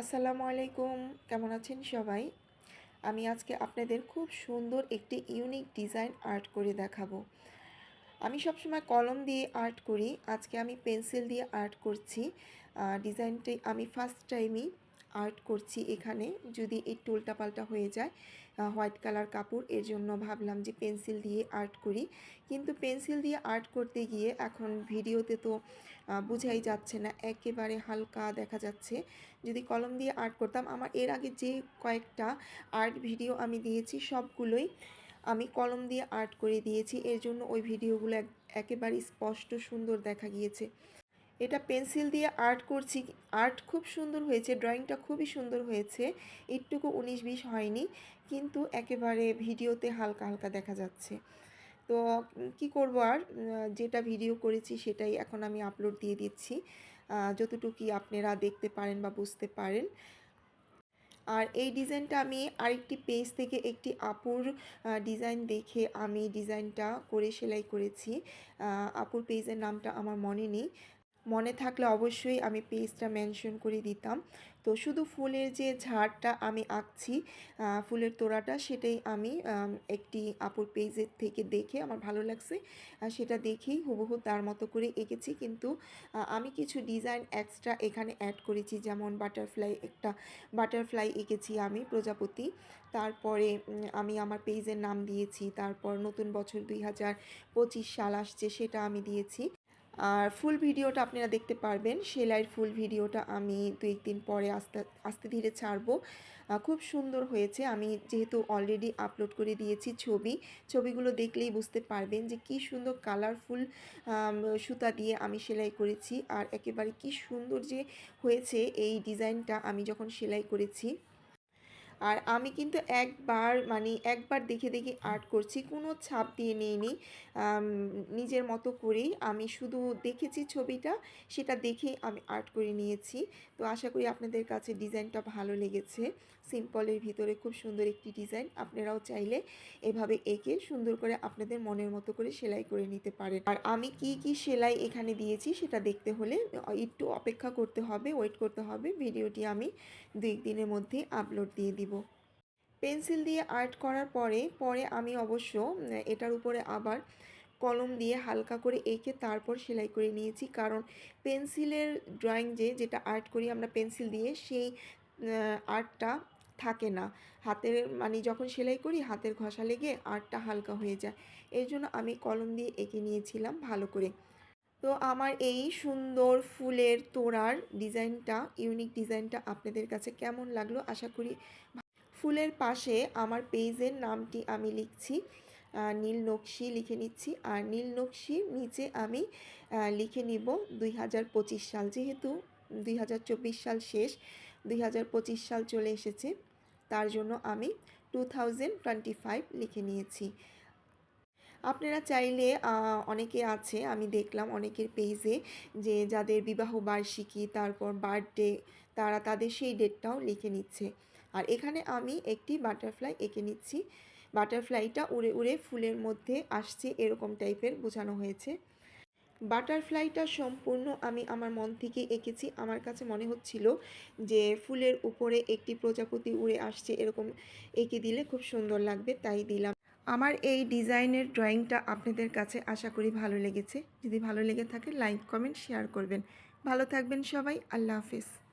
আসসালামু আলাইকুম। কেমন আছেন সবাই? আমি আজকে আপনাদের খুব সুন্দর একটি ইউনিক ডিজাইন আর্ট করে দেখাবো। আমি সবসময় কলম দিয়ে আর্ট করি। আজকে আমি পেন্সিল দিয়ে আর্ট করছি। ডিজাইনটি আমি ফার্স্ট টাইমই আর্ট করছি এখানে। যদি একটু উল্টাপাল্টা হয়ে যায় হোয়াইট কালার কাপড়, এর জন্য ভাবলাম যে পেন্সিল দিয়ে আর্ট করি। কিন্তু পেন্সিল দিয়ে আর্ট করতে গিয়ে এখন ভিডিওতে তো বোঝাই যাচ্ছে না। একেবারে হালকা দেখা যাচ্ছে। যদি কলম দিয়ে আর্ট করতাম, আমার এর আগে যে কয়েকটা আর্ট ভিডিও আমি দিয়েছি, সবগুলোই আমি কলম দিয়ে আর্ট করে দিয়েছি। এর জন্য ওই ভিডিওগুলো একেবারে স্পষ্ট সুন্দর দেখা গিয়েছে। এটা পেন্সিল দিয়ে আর্ট করছি। আর্ট খুব সুন্দর হয়েছে, ড্রয়িংটা খুবই সুন্দর হয়েছে। একটুকু উনিশ বিশ হয়নি, কিন্তু একেবারে ভিডিওতে হালকা হালকা দেখা যাচ্ছে। তো কি করব আর? যেটা ভিডিও করেছি সেটাই এখন আমি আপলোড দিয়ে দিচ্ছি। যতটুকুই আপনারা দেখতে পারেন বা বুঝতে পারেন। আর এই ডিজাইনটা আমি আরেকটি পেজ থেকে একটি আপুর ডিজাইন দেখে আমি ডিজাইনটা করে সেলাই করেছি। আপুর পেজের নামটা আমার মনে নেই। মনে থাকলে অবশ্যই আমি পেজটা মেনশন করে দিতাম। তো শুধু ফুলের যে ঝাড়টা আমি আঁকছি ফুলের তোড়াটা, সেটাই আমি একটি আপুর পেজের থেকে দেখে, আমার ভালো লাগছে সেটা দেখেই হুবহু তার মতো করে এঁকেছি। কিন্তু আমি কিছু ডিজাইন এক্সট্রা এখানে অ্যাড করেছি, যেমন বাটারফ্লাই একটা বাটারফ্লাই এঁকেছি আমি, প্রজাপতি। তারপরে আমি আমার পেজের নাম দিয়েছি, তারপর নতুন বছর দুই হাজার পঁচিশ সাল আসছে, সেটা আমি দিয়েছি। আর ফুল ভিডিওটা আপনারা দেখতে পারবেন। সেলাইয়ের ফুল ভিডিওটা আমি দু একদিন পরে আস্তে আস্তে ধীরে ছাড়বো। খুব সুন্দর হয়েছে। আমি যেহেতু অলরেডি আপলোড করে দিয়েছি ছবি, ছবিগুলো দেখলেই বুঝতে পারবেন যে কি সুন্দর কালারফুল সুতা দিয়ে আমি সেলাই করেছি। আর একেবারে কি সুন্দর যে হয়েছে এই ডিজাইনটা আমি যখন সেলাই করেছি। আর আমি কিন্তু একবার মানে একবার দেখে দেখে আর্ট করছি, কোনো ছাপ দিয়ে নিইনি। নিজের মতো করেই আমি শুধু দেখেছি ছবিটা, সেটা দেখেই আমি আর্ট করে নিয়েছি। তো আশা করি আপনাদের কাছে ডিজাইনটা ভালো লেগেছে। সিম্পলের ভিতরে খুব সুন্দর একটি ডিজাইন, আপনারাও চাইলে এভাবে এঁকে সুন্দর করে আপনাদের মনের মতো করে সেলাই করে নিতে পারেন। আর আমি কি কি সেলাই এখানে দিয়েছি, সেটা দেখতে হলে একটু অপেক্ষা করতে হবে ওয়েট করতে হবে। ভিডিওটি আমি দুই দিনের মধ্যে আপলোড দিয়ে দিব। পেন্সিল দিয়ে আর্ট করার পরে পরে আমি অবশ্য এটার উপরে আবার কলম দিয়ে হালকা করে এঁকে তারপর সেলাই করে নিয়েছি। কারণ পেন্সিলের ড্রয়িং যে, যেটা আর্ট করি আমরা পেন্সিল দিয়ে, সেই আর্টটা থাকে না। হাতের মানে যখন সেলাই করি, হাতের ঘষা লেগে আর্টটা হালকা হয়ে যায়। এই জন্য আমি কলম দিয়ে এঁকে নিয়েছিলাম ভালো করে। তো আমার এই সুন্দর ফুলের তোড়ার ডিজাইনটা, ইউনিক ডিজাইনটা আপনাদের কাছে কেমন লাগল? আশা করি ফুলের পাশে আমার পেজের নামটি আমি লিখছি নীল নকশি লিখে নিচ্ছি। আর নীল নকশির নিচে আমি লিখে নিব দুই হাজার পঁচিশ সাল। যেহেতু দুই হাজার চব্বিশ সাল শেষ, দুই হাজার পঁচিশ সাল চলে এসেছে, তার জন্য আমি টু লিখে নিয়েছি। আপনারা চাইলে অনেকে আছে, আমি দেখলাম অনেকের পেজে যে যাদের বিবাহ বার্ষিকী, তারপর বার্থডে তারা তাদের সেই ডেটটাও লিখে নিচ্ছে। আর এখানে আমি একটি বাটারফ্লাই এঁকে নিচ্ছি। বাটারফ্লাইটা উড়ে উড়ে ফুলের মধ্যে আসছে, এরকম টাইপের বোঝানো হয়েছে। বাটারফ্লাইটা সম্পূর্ণ আমি আমার মন থেকে এঁকেছি। আমার কাছে মনে হচ্ছিল যে ফুলের উপরে একটি প্রজাপতি উড়ে আসছে, এরকম এঁকে দিলে খুব সুন্দর লাগবে, তাই দিলাম। আমার এই ডিজাইনের ড্রয়িংটা আপনাদের কাছে আশা করি ভালো লেগেছে। যদি ভালো লেগে থাকে, লাইক, কমেন্ট, শেয়ার করবেন। ভালো থাকবেন সবাই। আল্লাহ হাফিজ।